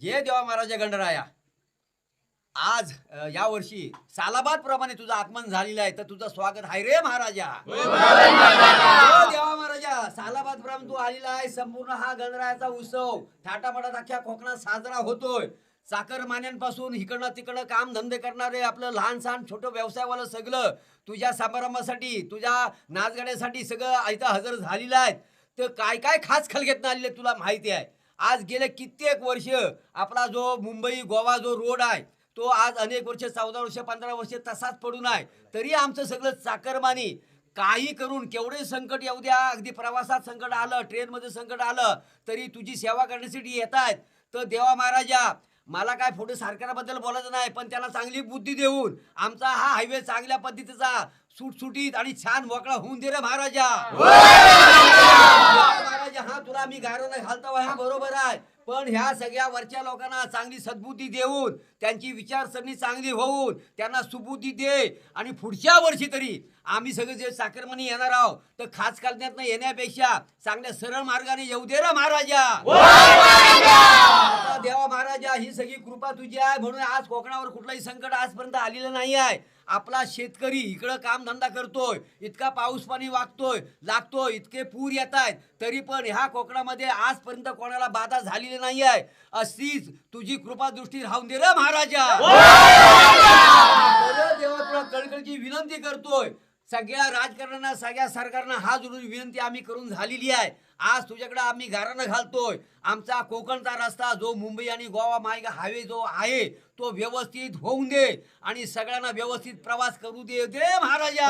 जय देवा महाराजा गणराया. आज या वर्षी सालाबाद प्रमाणे तुझं आगमन झालेलं आहे तर तुझं स्वागत आहे रे महाराजा. जय देवा महाराजा सालाबाद प्रमाणे तू आलेला आहे संपूर्ण हा गणरायाचा उत्सव. थाटामाटात अख्ख्या कोकणात साजरा होतोय. चाकरमान्यांपासून इकडनं तिकडनं काम धंदे करणारे आपलं लहान सहान छोटं व्यवसायवालं सगळं तुझ्या समारंभासाठी तुझ्या नाचगाण्यासाठी सगळं इथं हजर झालेलं आहे तर काय काय खास खलगेत आलेले तुला माहिती आहे? आज गेले कित्येक वर्ष आपला जो मुंबई गोवा जो रोड आहे तो आज अनेक वर्ष चौदा वर्ष पंधरा वर्ष तसाच पडून आहे. तरी आमचं सगळं चाकरमानी काही करून केवढे संकट येऊ द्या. अगदी प्रवासात संकट आलं ट्रेनमध्ये संकट आलं तरी तुझी सेवा करण्यासाठी येत आहेत. तर देवा महाराजा मला काय फोटो सरकारबद्दल बोलायचं नाही पण त्याला चांगली बुद्धी देऊन आमचा हा हायवे चांगल्या पद्धतीचा सुटसुटीत आणि छान मोकळा होऊन दे रे महाराजा. महाराजा. हा तुला मी गारोला घालतो हा बरोबर आहे. पण ह्या सगळ्या वरच्या लोकांना चांगली सद्बुद्धी देऊन त्यांची विचारसरणी चांगली होऊन त्यांना सुबुद्धी दे. आणि पुढच्या वर्षी तरी आम्ही सगळे जे साखरमणी येणार आहोत तर खास कालण्यात येण्यापेक्षा चांगल्या सरळ मार्गाने येऊ दे रे महाराजा. देवा महाराजा ही सगळी कृपा तुझी आहे म्हणून आज कोकणावर कुठलंही संकट आजपर्यंत आलेलं नाही आहे. आपला शेतकरी इकडं काम धंदा करतोय इतका पाऊस पाणी वागतोय लागतोय इतके पूर येत आहेत तरी पण ह्या कोकणामध्ये आजपर्यंत कोणाला बाधा झालेली नाही आहे. अशीच तुझी कृपा दृष्टी राहून दे रे महाराजा. देवा तुला कळकळची विनंती करतोय. सगळ्या राजकारणांना सगळ्या सरकारनं हा जोडून विनंती आम्ही करून झालेली आहे. आज तुझ्याकडे आम्ही गारानं घालतोय. आमचा कोकणचा रस्ता जो मुंबई आणि गोवा मार्ग हायवे जो आहे तो व्यवस्थित होऊन दे आणि सगळ्यांना व्यवस्थित प्रवास करू दे. दे महाराजा!